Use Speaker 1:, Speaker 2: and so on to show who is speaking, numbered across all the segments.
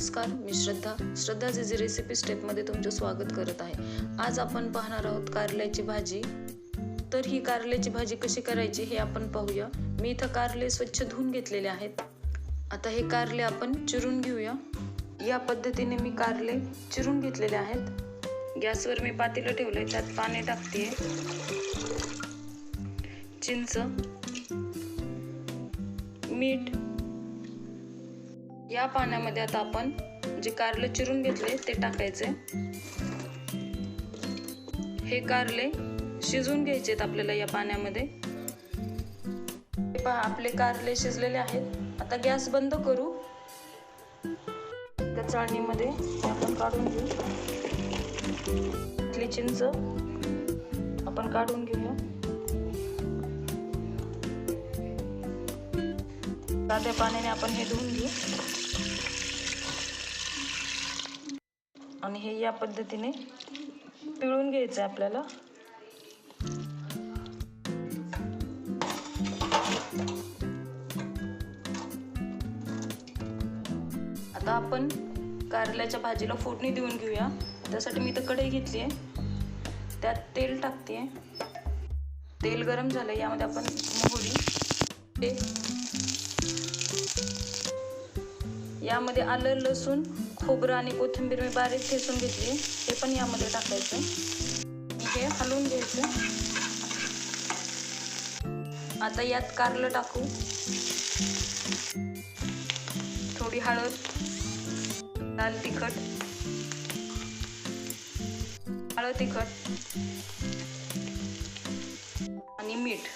Speaker 1: नमस्कार मी श्रद्धा. श्रद्धा झिझी रेसिपी स्टेपमध्ये तुमचं स्वागत करत आहे. आज आपण पाहणार आहोत कारल्याची भाजी. तर ही कारल्याची भाजी कशी करायची हे आपण पाहूया. मी इथं कारले स्वच्छ धुवून घेतलेले आहेत. आता हे कारले आपण चिरून घेऊया. या पद्धतीने मी कारले चिरून घेतलेले आहेत. गॅसवर मी पातेलं ठेवलंय त्यात पाणी टाकते चिंच मीठ या पाण्यामध्ये आता आपण जे कारले चिरून घेतले ते टाकायचे. हे कारले शिजवून घ्यायचे आपल्याला या पाण्यामध्ये. पहा आपले कारले शिजलेले आहेत. आता गॅस बंद करू. त्या चाळणीमध्ये आपण काढून घेऊ. इथली चिंच आपण काढून घेऊया साध्या पाण्याने आपण हे धुवून घेऊ. आणि हे या पद्धतीने पिळून घ्यायचं आहे आपल्याला. आता आपण कारल्याच्या भाजीला फोडणी देऊन घेऊया. त्यासाठी मी तर कढई घेतली आहे त्यात तेल टाकते तेल गरम झालं यामध्ये आपण मोहरी यामध्ये आलं लसूण खोबरं आणि कोथिंबीर मी बारीक ठेचून घेतली. ते पण यामध्ये टाकायचं. हे हलवून घ्यायचं. आता यात कारलं टाकू. थोडी हळद लाल तिखट हळद तिखट आणि मीठ.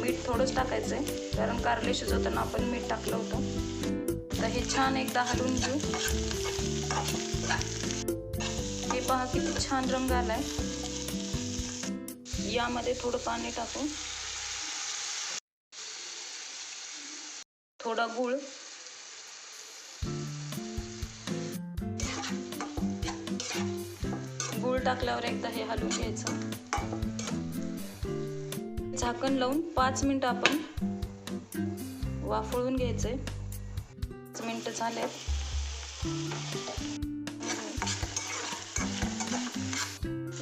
Speaker 1: मीठ थोडंच टाकायचं आहे कारण कारले शिजवताना आपण मीठ टाकलं होतं. तर हे छान एकदा हलवून घेऊ. हे पहा किती छान रंग आलाय. यामध्ये थोडं पाणी टाकू. थोडा गुळ. गुळ टाकल्यावर एकदा हे हलवून घ्यायचं. झाकण लावून पाच मिनिट आपण वाफळून घ्यायचंय. पाच मिनिटं झाले.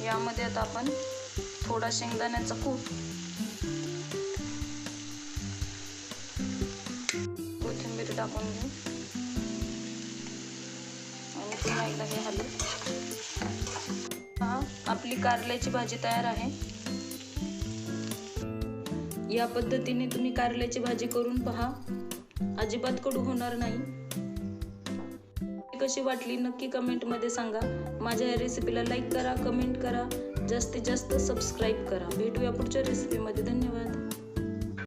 Speaker 1: यामध्ये आता आपण थोडा शेंगदाण्याचा कूट. कोथिंबीर टाकून घेऊ. आणि पुन्हा एकदा हे हलू हा आपली कारल्याची भाजी तयार आहे. या पद्धतीने तुम्ही कारल्याची भाजी करून पहा. अजिबात कडू होणार नाही. कशी वाटली नक्की कमेंटमध्ये सांगा. माझ्या या रेसिपीला लाईक करा कमेंट करा. जास्तीत जास्त सबस्क्राईब करा. भेटूया पुढच्या रेसिपीमध्ये धन्यवाद.